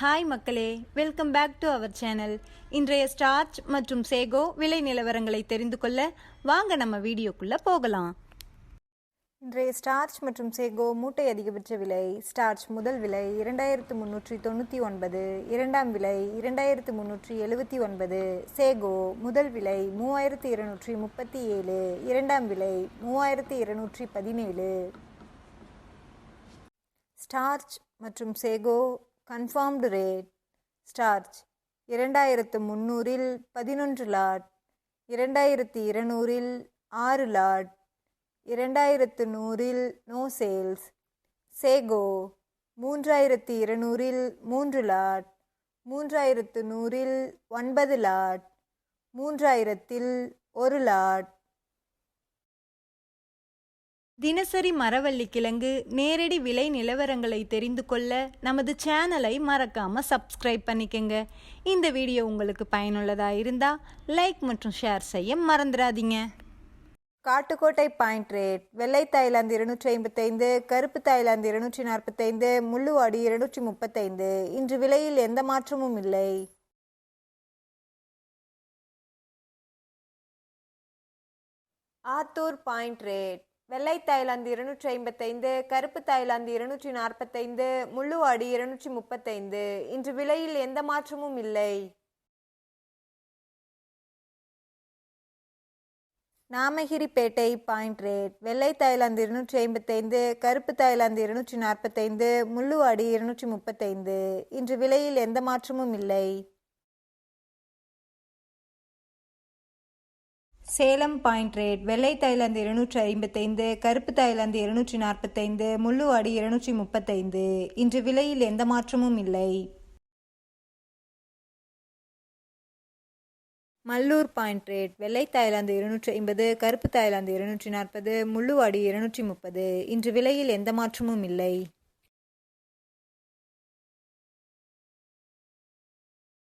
Hi மக்களே. Welcome back to our channel இன்றைய starch மற்றும் சேகோ விலை நிலவரங்களை தெரிந்து கொள்ள வாங்க நம்ம வீடியோக்குள்ளே போகலாம். இன்றைய ஸ்டார்ச் மற்றும் சேகோ மூட்டை அதிகபட்ச விலை ஸ்டார்ச் முதல் விலை இரண்டாயிரத்து முன்னூற்றி தொண்ணூற்றி ஒன்பது இரண்டாம் விலை இரண்டாயிரத்து முன்னூற்றி எழுபத்தி ஒன்பது சேகோ முதல் விலை மூவாயிரத்து இருநூற்றி முப்பத்தி ஏழு இரண்டாம் விலை மூவாயிரத்து இருநூற்றி பதினேழு. ஸ்டார்ச் மற்றும் சேகோ கன்ஃபார்ம்டு ரேட் ஸ்டார்ச் இரண்டாயிரத்து முந்நூறில் பதினொன்று லாட் இரண்டாயிரத்து இருநூறில் ஆறு லாட் இரண்டாயிரத்து நூறில் நோ சேல்ஸ் சேகோ மூன்றாயிரத்து இருநூறில் மூன்று லாட் மூன்றாயிரத்து நூறில் ஒன்பது லாட் மூன்றாயிரத்தில் ஒரு லாட் தினசரி மரவள்ளி கிழங்கு நேரடி விலை நிலவரங்களை தெரிந்து கொள்ள நமது சேனலை மறக்காம சப்ஸ்கிரைப் பண்ணிக்கங்க. இந்த வீடியோ உங்களுக்கு பயனுள்ளதா இருந்தா லைக் மற்றும் ஷேர் செய்ய மறந்துடாதீங்க. காட்டுக்கோட்டை பாயிண்ட் ரேட் வெள்ளை தாய்லாந்து இருநூற்றி ஐம்பத்தைந்து கருப்பு தாய்லாந்து இருநூற்றி நாற்பத்தைந்து முள்ளுவாடி இருநூற்றி முப்பத்தைந்து. இன்று விலையில் எந்த மாற்றமும் இல்லை. Attur point rate. வெள்ளை தாய்லாந்து இருநூற்றி ஐம்பத்தைந்து கருப்பு தாய்லாந்து இருநூற்றி நாற்பத்தைந்து முள்ளுவாடி இருநூற்றி முப்பத்தைந்து. இன்று விலையில் எந்த மாற்றமும் இல்லை. Namagiripettai point rate. வெள்ளை தாய்லாந்து இருநூற்றி ஐம்பத்தைந்து கருப்பு தாய்லாந்து இருநூற்றி நாற்பத்தைந்து முள்ளுவாடி இருநூற்றி முப்பத்தைந்து. இன்று விலையில் எந்த மாற்றமும் இல்லை. சேலம் பாயிண்ட் ரேட் வெள்ளை தாய்லாந்து இருநூற்றி ஐம்பத்தைந்து கருப்பு தாய்லாந்து இருநூற்றி நாற்பத்தைந்து முள்ளுவாடி இருநூற்றி முப்பத்தைந்து. இன்று விலையில் எந்த மாற்றமும் இல்லை. மல்லூர் பாயிண்ட் ரேட் வெள்ளை தாய்லாந்து இருநூற்றி ஐம்பது கருப்பு தாய்லாந்து இருநூற்றி நாற்பது முள்ளுவாடி இருநூற்றி முப்பது. இன்று விலையில் எந்த மாற்றமும் இல்லை.